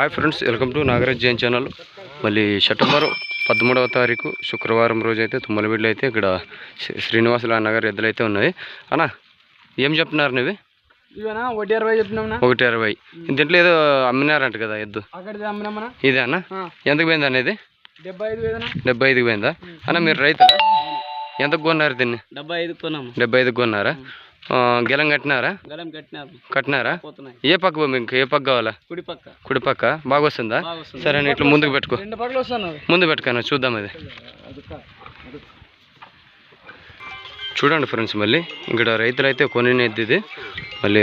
Hi friends welcome to Nagaraj Jain channel మళ్ళీ September పదమూడవ తారీఖు శుక్రవారం రోజు అయితే తుమ్మలబిడ్లు అయితే ఇక్కడ శ్రీ- శ్రీనివాసుల నగర్ ఎద్దులు అయితే ఉన్నాయి. అన్న ఏం చెప్తున్నారు నువ్వు? ఒకటి అరవై చెప్తున్నామన్నా ఒకటి అరవై. దీంట్లో ఏదో అమ్మినారంట కదా ఎద్దు. ఇదే అన్న? ఎంతకు పోయింది ఐదు వేదనా? డెబ్బై ఐదుకు పోయిందా? అన్న మీరు రైతులా? ఎంతకు కొన్నారు దీన్ని? డెబ్బై ఐదు కొన్నాము. డెబ్బై ఐదుకు కొన్నారా గెలం కట్టినారా? గలం కట్టినారు. ఏ పక్క మీకు? ఏ పక్క కావాలా? కుడి పక్క. కుడి పక్క. బాగా వస్తుందా. సరే ఇట్లా ముందుకు పెట్టుకో. ముందు పెట్టుకోను చూద్దాం అది. చూడండి ఫ్రెండ్స్ మళ్ళీ. ఇక్కడ రైతులు అయితే కొనినది ఇది మళ్ళీ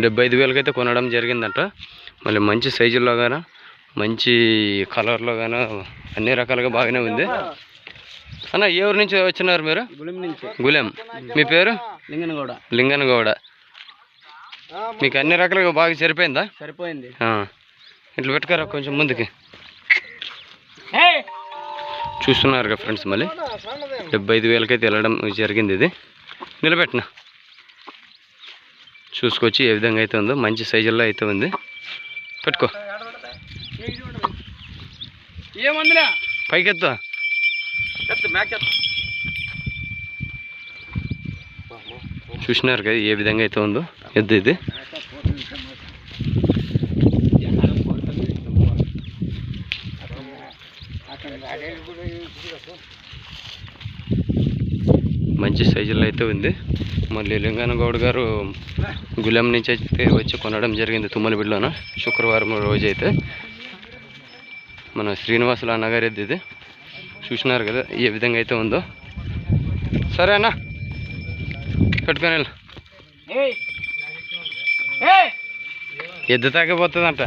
డెబ్బై ఐదు వేలకైతే కొనడం జరిగిందంట. మళ్ళీ మంచి సైజుల్లో గాన మంచి కలర్లో గాన అన్ని రకాలుగా బాగానే ఉంది. అన్న ఏ ఊరు నుంచి వచ్చినారు మీరు నుంచి గులెం మీ పేరు లింగనగూడ లింగనగౌడ మీకు అన్ని రకాలుగా బాగా సరిపోయిందా సరిపోయింది. ఇట్లా పెట్టుకోరా కొంచెం ముందుకి చూస్తున్నారు కదా ఫ్రెండ్స్ మళ్ళీ డెబ్బై ఐదు వేలకైతే వెళ్ళడం జరిగింది ఇది నిలబెట్టిన చూసుకొచ్చి ఏ విధంగా అయితే ఉందో మంచి సైజుల్లో అయితే ఉంది పెట్టుకో ఏమందిరా పైకెత్తు చూసినారు కదా ఏ విధంగా అయితే ఉందో? ఎద్దు ఇది? మంచి సైజులో అయితే ఉంది. మళ్ళీ లింగానగౌడ్ గారు గులాం నుంచి అయితే వచ్చి కొనడం జరిగింది తుమ్మలబిడ్లోన శుక్రవారం రోజు అయితే మన శ్రీనివాసుల అన్నగారు ఎద్దు ఇది. చూసినారు కదా ఏ విధంగా అయితే ఉందో. సరే అన్న పెట్టుకొని వెళ్ళు. ఎద్దు తాగిపోతుందంట.